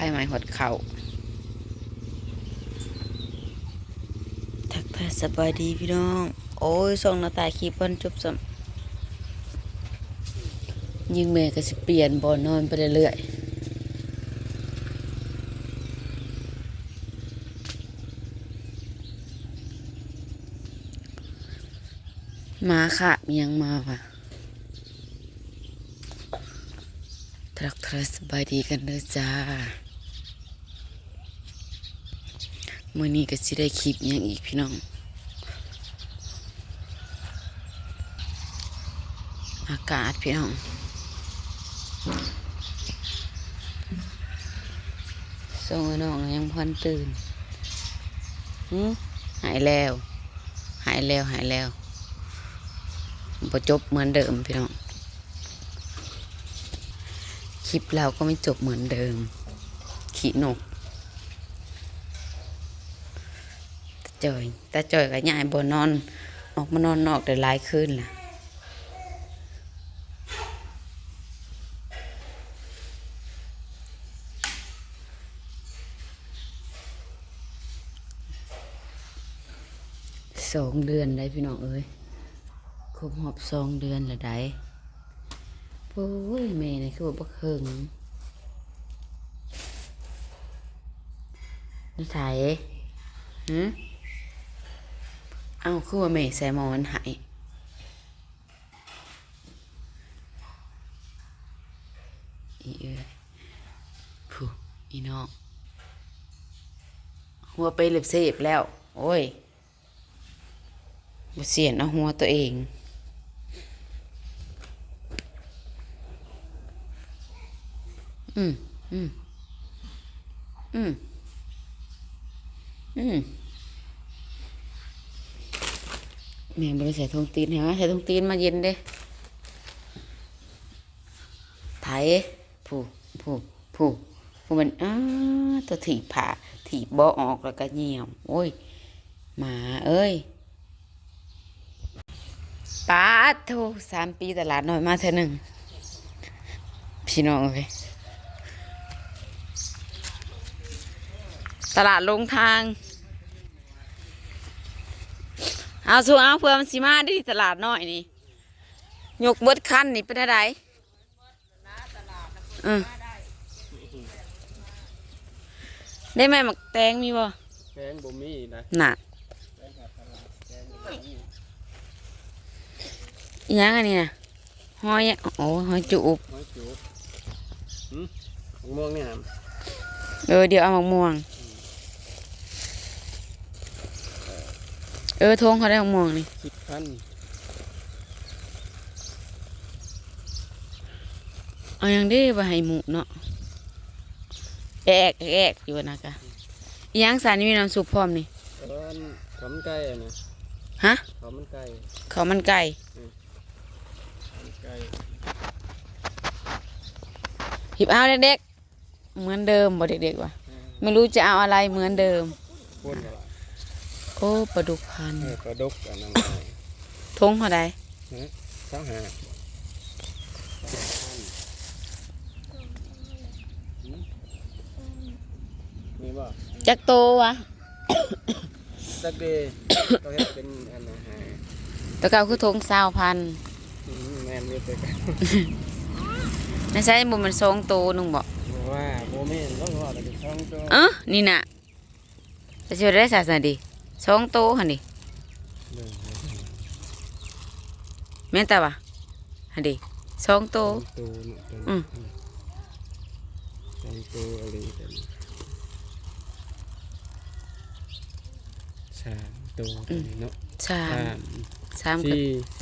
ภัยใหม่หดเข่าทักทายสบายดีพี่น้อง โอ้ยส่งหน้าตาคลิปเพิ่นจบซ้ำยิงแม่ก็สิเปลี่ยนบ่อนอนไปเรื่อยๆมาค่ะมียังมาว่ะทักทายสบายดีกันเด้อจ้า มื่อนี้ก็สิได้คลิปยังอีกพี่น้อง อากาศพี่น้องส่งน้องยังพันตื่นหืมหายแล้ว หายแล้วหายแล้วบ่จบเหมือนเดิมพี่น้อง คลิปเราก็ไม่จบเหมือนเดิม ขี้นก จอยตาจอยกับยายบนนอน ออกมานอนนอกได้หลายคืนล่ะสองเดือนได้พี่น้องเอ้ยครบหอบสองเดือนละได้โอ้ยแม่นี่คือบักเฮิงนี่ไถหืม เอาคือว่าแม่ใส่หมอนหายอีเอ้ยผู้อีน้องหัวไปเล็บเสพแล้ว โอ้ยบเสียนเอาหัวตัวเองอืมอืมอืมอืม แม่บริใส่ทงตีนเห็นไหมใส่ทงตีนมาเย็นเด้ไถผู้ผู้ผู้ผู้มันอ้าตัวถีบผ่าถีบบ่อออกแล้วก็เหี่ยวโอ้ยหมาเอ้ยป้าโทสามปีตลาดน้อยมาเท่อหนึ่งพี่น้องเลยตลาดลงทาง เอาสู้เอาเพื่อมันสิมาได้ที่ตลาดน้อยนี่ยกเบิดคันนี่เป็นอะไรอืมได้ไหมหมักแตงมีบ่แกงบ่มีนะน่ะอิหยังอันนี้น่ะหอยอะโอ้หอยจูบน้อยจุกหืมมะม่วงนี่ฮะเออเดี๋ยวเอาหมกม่วง เออทงเขาได้หมกม่วงนี่สิบพันเอาอย่างนี้ไปให้หมูเนาะแอกแอกอยู่นะกะอิหยังสารนี่มีน้ำซุปพร้อมนี่เอิ้นข้าวมันไก่อะนะฮะข้าวมันไก่ข้าวมันไก่ข้าวมันไก่หยิบเอาเด็กๆเหมือนเดิมบ่เด็กๆวะไม่รู้จะเอาอะไรเหมือนเดิมพ่นอะไร โอ้ปลาดุกพันเออปลาดุกอันนั้นไงทงเขาได้เช้าหาหืมมีบ่จักโตวะตักเดก็เฮ็ดเป็นอันนะฮะแตะเกาคือทงสาวพันอืมแม่นอยู่แต่กันในใช้บุมันสองโตหนึงบ่บอกว่าโบแม่นต้องว่าแต่เป็นช่องตัวเออนี่น่ะจะช่วยได้ศาสนาดี สองโตหันดิเบิ่งแม่นแต่วะหันดิสองโตตัวเนี่ยตัวอืมช่องตัวอะไรกันสามตัวตัวนี้เนาะสามสามสามกับ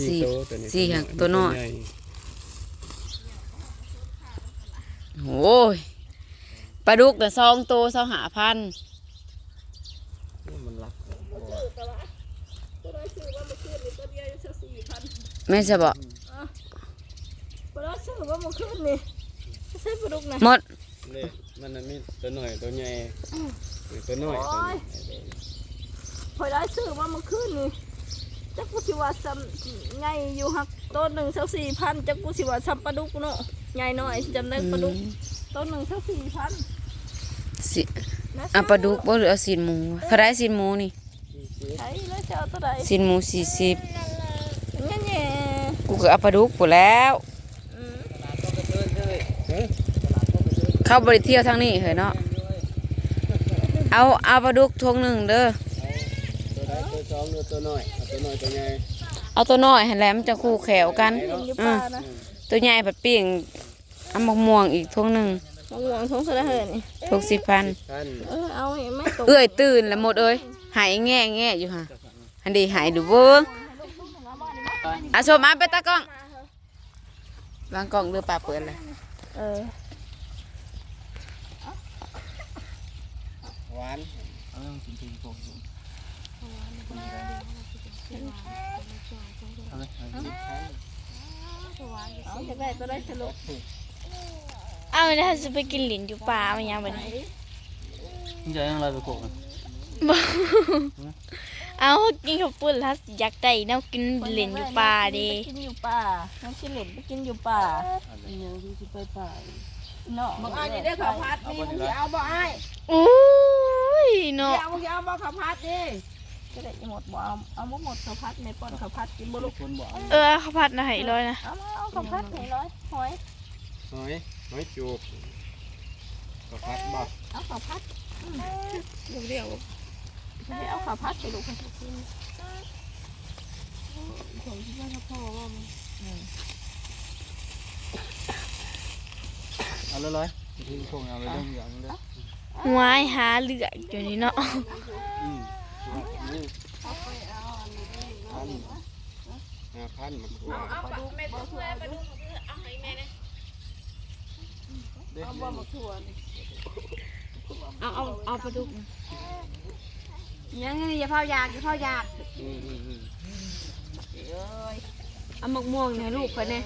สี่สี่สี่ตัวตัวนี้สี่ตัวหักน้อยตัวน้อยใหญ่โอ้ยปลาดุกแต่ะสองโตสองหาพันมันรัก แม่นจะบอกปลาซื้อว่ามันขึ้นนี่ใช่ปลาดุกนะหมดเลยมันน่ะมีตัวน้อยตัวใหญ่ตัวน้อยตัวนี้พอได้ซื้อว่ามันขึ้นนี่จักกูสิว่าซ้ำใหญ่อยู่หักต้นหนึ่งสักสี่พันจักกูสิว่าซ้ำปลาดุกเนาะใหญ่หน่อยจำได้ปลาดุกต้นหนึ่งสักสี่พันสินะเอาปลาดุกบ่หรือเอาสินหมูเท่าไรสินหมูนี่ ใช่แล้วจะเอาตัวใดสินหมูสี่สิบแง่แง่กูก็เอาปลาดุกไปแล้วอืมเฮ้ยเข้าบริเที่ยวทางนี้เหรอเนาะเอาเอาปลาดุกทงหนึ่งเด้อตัวใดตัวสองหรือตัวน้อยเอาตัวน้อยตัวใหญ่เอาตัวน้อยให้แหลมนจะคู่แขวกันเห็นอยู่ป่านะตัวใหญ่ผัดปิ้งเอามะม่วงอีกทงหนึ่งมะม่วงทงเสะเหินนี่ทงสิบพันท่านเออเอาไอ้ไม่ตกเอื้อยตื่นแล้วหมดเอ้ย หายแง่แง่อยู่ฮะอันดีหายดูเบิ้งอาชมมาไปตากล้องวางกล้องเรือปลาเปิดเลยเออหวานเอาจะได้ตัวได้สรุปเอาแล้วจะไปกินหลินอยู่ป่ามันยังไงมึงจะยังไรไปโก งเอากินข้าวปุ้นแล้วอยากได้แนวกินหลินอยู่ป่าดิไปกินอยู่ป่าน้องกินเหล็ดไปกินอยู่ป่ายังที่จะไปป่าเนาะบอกอ้ายจะได้ข้าวผัดนี่มึงจะเอาบ่อ้ายอุ้ยเนาะเดี๋ยวมึงจะเอาบ่ข้าวผัดดิจะได้หมดบ่เอาเอาบ่หมดข้าวผัดในป้อนข้าวผัดกินบ่ลูกคนบอกเออข้าวผัดนะให้ร้อยนะเอามาเอาข้าวผัดให้ร้อยหอยหอยหอยจูบกระพัดบ่เอาข้าวผัดเดี๋ยวเดี๋ยว ไม่ได้เอาข้าวผัดไปลูกให้เขากินผมคิดว่าถ้าพ่อว่ามันเอาเลยเลยทิ้งพวกเอาเลยเรื่องอย่างเลยวายหาเหลือกอยู่นี่เนาะอืมนี่พันห้าพันมันกว่าเอาปลาดุกไม่ปลาดุกปลาดุกเอาให้แม่นะเด็กเอาบ่มาถั่วนี่เอาเอาเอาปลาดุก ยังไงอย่าเผายากอย่าเผายากอืมอืมอืมเอ้ยเอามะม่วงเนี่ยลูกไปเนี่ย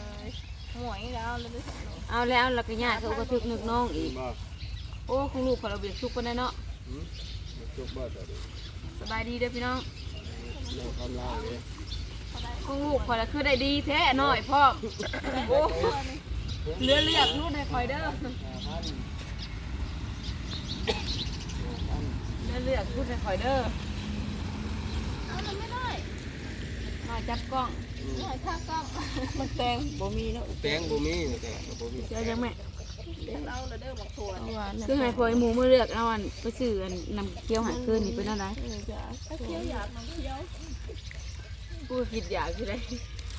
หวยแล้วเลยด้วยเอาแล้วแล้วก็ญาติเขาก็ทึกนึกน้องอีกบ่โอ้ของลูกของเราเบียดทุกคนได้เนาะอืมจุกบ่ตัวนี้สบายดีเด้อพี่น้องเรื่องความลาวเลยของลูกขอยละคือได้ดีแท้หน่อยพ่อมโอ้เหลือเลือกนู่นให้คอยเด้อห้าพันห้าพัน เหลือเลือกนู่นให้คอยเด้อเอามันไม่ได้มาจับกล้องหอยข้างกล้องมันแตงบ่มีเนาะแป้งบ่มีแต่บ่มีเจอยังแม่เดี๋ยวเราเลยเด้อบอกถั่วนี่คือให้พอยหมูมาเลือกเอาอันไปซื้ออันนำเคี้ยวหายคืนนี่เป็นอะไรเออจ้ะถ้าเคี้ยวอยากมันเคี้ยวกูก็คิดอยากคือได้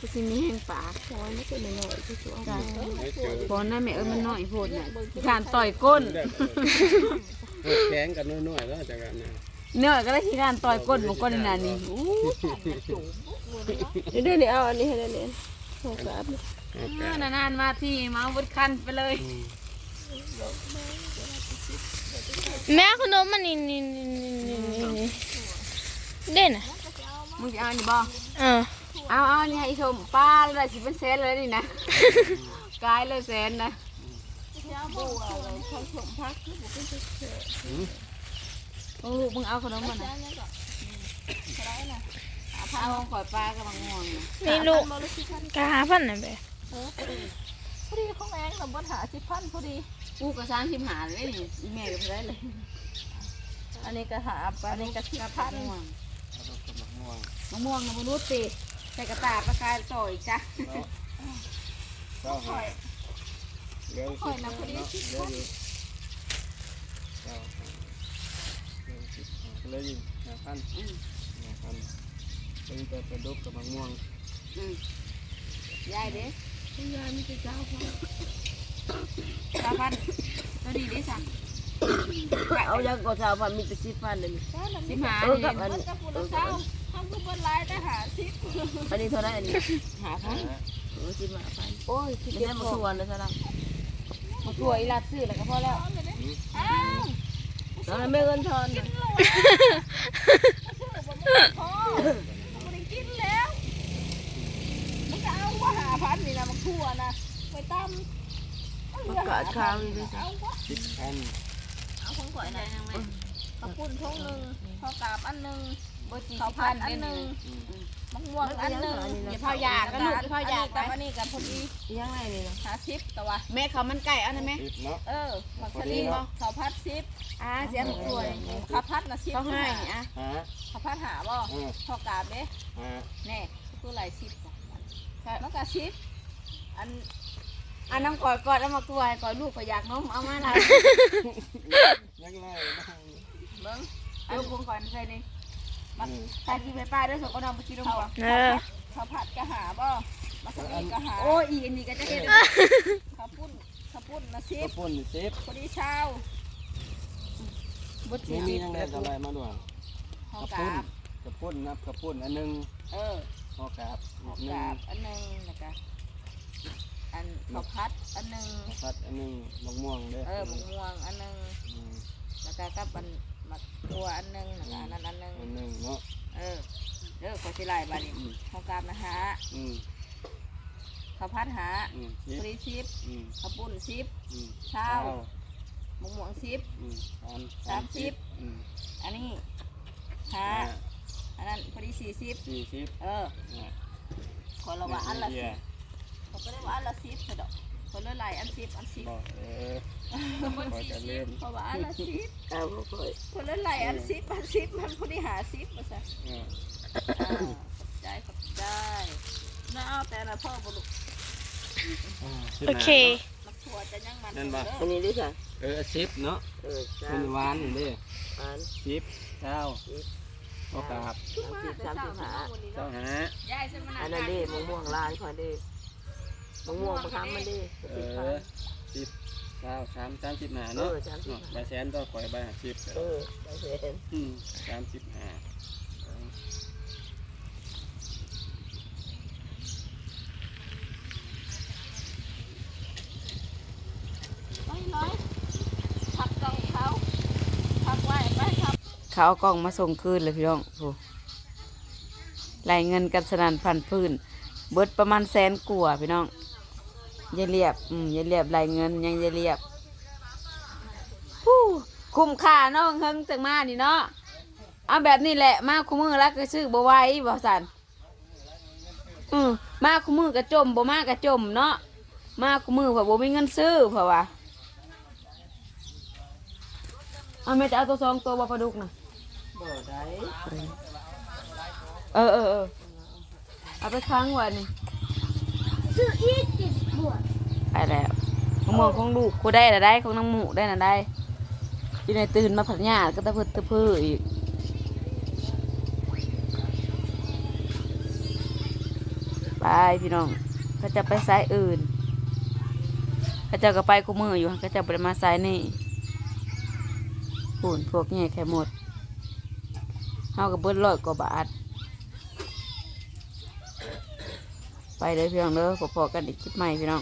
กูสิมีแห้งปากหอยไม่เป็นหน่อยๆที่สุดจ้ะไม่เจอพอนั่นแม่เอ้ยมันน้อยโพดน่ะการต่อยก้นเออแข็งกันน้อยๆแล้วจากกันเนี่ยเนื้อก็ได้ที่การต่อยก้นของก้นนี่นานี่อู้เดี๋ยวเดี๋ยวนี่เอาอันนี้ให้ได้เลยสงสารโอเคเออนานๆมาที่มาเอาวุดคันไปเลย แม่ขนมมันนี่นี่นี่นี่นี่นี่เด่นอะมึงจะเอาอันนี้บ่เออ เอาเอาอันนี้ให้ชมป้าเลยสิเป็นแสนเลยนี่นะ กายเลยแสนนะบัวเลยผสมพักมึงลูกมึงเอาขนมมันนะเอาของข่อยปลากำลังง่วงนะนี่ลูกกะหาพันน่ะเบพอดีของแองเราบนหาสิพันพอดีกูก็สร้างทิมหาเลยนี่อีแม่ก็ไปได้เลย อันนี้ก็หาอันนี้ก็สิพันม่วงม่วงมะม่วงนะมนุษย์สิ ใส่กระตาปลาคายต่อยจ้ะก็หอยเดี๋ยวสิเนาะเดี๋ยวอยู่เก้าเดี๋ยวสิเลยอยู่ห้าพันห้าพันเป็นแต่กระดกกับมะม่วงยายเด้ยายมีแต่เจ้าพันตาพันตัวดีด้สั่งเอายังก็ชาพันมีแต่สิพันเลยสิบหาเออกับอันเออ กับทำคือบนลายแต่หาสิอันนี้เท่าไหร่อันนี้หาพันเออสิบห้าพันโอ้ยไม่ได้มาส่วนเลยซะแล้วมาช่วยอีลาซื้อแล้วก็พอแล้วแล้วไม่เงินทอนนะพ่อไม่ได้กินแล้วมันจะเอาว่าหาพันนี่นะมันทั่วนะไปตั้มประกาศข่าวนี่ด้วยเอาวะสิบพันเอาของข่อยนะกระปุ่นทงหนึ่งข้าวกาบอันหนึ่ง บบ่จีข้าวผัดอันหนึงมะม่วงอันหนึงอย่าเผายากกันลูกอย่าเผายากอันนี้กับอันนี้กับพอดียังไงนี่นะหาซิปตัวแม่เขามันไก่เอานะแม่ติดเนาะเออมักสลีข้าวผัดซิปอ่าเสียงกลัวเลยข้าวผัดนะซิปเขาให้อะหาข้าวผัดหาบ่เออพอกาบเด้หาแน่ตัวไหลซิปมันก็ซิปอันอันน้ำกอดกอดเอามากลัวกอดลูกก็อยากนมเอามาหลายยังไงนะเบิ่งเอาพวงก่อนใส่นี่ อืมตากินไปป้าด้วยสองก็นอนไปกินนมก่อนเออข้าวผัดก็หาบ่มักสลีก็หาโอ้อีอันนี้ก็จะเห็นข้าวปุ้นข้าวปุ้นนะซิกระปปุ่นเซฟพอดีเช้าบุตรมีมียังไงอะไรมาด้วยข้าวกระปุ่นกาบกระปุ่นนับกระปุ่นอันหนึงเออพอกาบข้าวอีกหนึ่กางบอันหนึงแล้วก็อันข้าวผัดอันหนึงพัดอันหนึงมะม่วงเด้อเออมะม่วงอันหนึงมแล้วก็กับอัน มักตัวอันหนึงแล้วก็อันนั้นอันหนึงอันหนึงเนาะ เออเด้อขอสิไล่บัดนี้อืม ข้าวกาบนะฮะอืมข้าวผัดหาอืมพอดีซิปอืมข้าวปุ้นซิปอืมเช้ามะม่วงซิป อืมสามสามสิบ อืมอันนี้หาห้าอันนั้นพอดีสี่สิบสี่สิบเอออ่าคนละว่าอันละเยสิบเขาก็ได้ว่าอันละสิบเถอะดอก คนละหลายอันสิบอันสิบบอกเออคอยจะเล่นเพราะว่าอันละสิบเอาบ่ค่อยคนละหลายอันสิบอันสิบมันพอดีหาสิบมาซะเอออ่าขอบใจขอบใจน่าเอาแต่ละพ่อบุรุษโอเค มักถั่วจะยังมันนั่นบ่อันนี้ดิค่ะเออสิบเนาะเออสาเป็มนหวานนี่เด้อันสิบเก้าพอกาบสามสิบสามสิบห้าเจ้าหายายใช่ไหมอันนั้นดิมะม่วงลายคอยดิ มะม่วงมะขามมันดิเออสิบเก้าสามสามสิบห้าเอเนาะอสามสิบเนาะใบแสนต่อข่อยใบห้าสิบเออได้เห็นอืมสามสิบห้าไม่ร้อยผักกองเขาผักไว้ไปครับเขาเอากล่องมาส่งคืนเลยพี่น้องโอ้รายเงินกันสนั่นพันพื้น เบิดประมาณแสนกว่าพี่น้องอ ยายเรียบ อืมอยายเรียบรายเงินยังอยายเรียบฮู้คุ้มค่าเนาะเฮิงจังมานี่เนาะเอาแบบนี้แหละ มาคู่มือแล้วก็ซื้อบ่ไหว้บ่สันอืมมาคู่มือก็จมบ่มาก็จมเนาะมาคู่มือเพราะบ่มีเงินซื้อเพราะว่าเอาแม่จะเอาตัวสองตัวบ่ปลาดุกน่ะบ่ได้เออเออเออเอาไปค้างไว้นี่ซื้ออีกจิบบว ไปแล้วมะม่วงของลูกกูได้ละได้ของน้องหมูได้นะได้อยู่ในตื่นมาผัดหญ้าก็ตะเพิดตะเพื่ออีกไปพี่น้องเขาจะไปสายอื่นเขาจะก็ไปกูมืออยู่เขาจะไปมาสายนี่ปุ่นพวกนี้แค่หมดเฮากับเบิ้ลร้อยกว่าบาท ไปเลยพี่น้องเด้อพอๆกันอีกคลิปใหม่พี่น้อง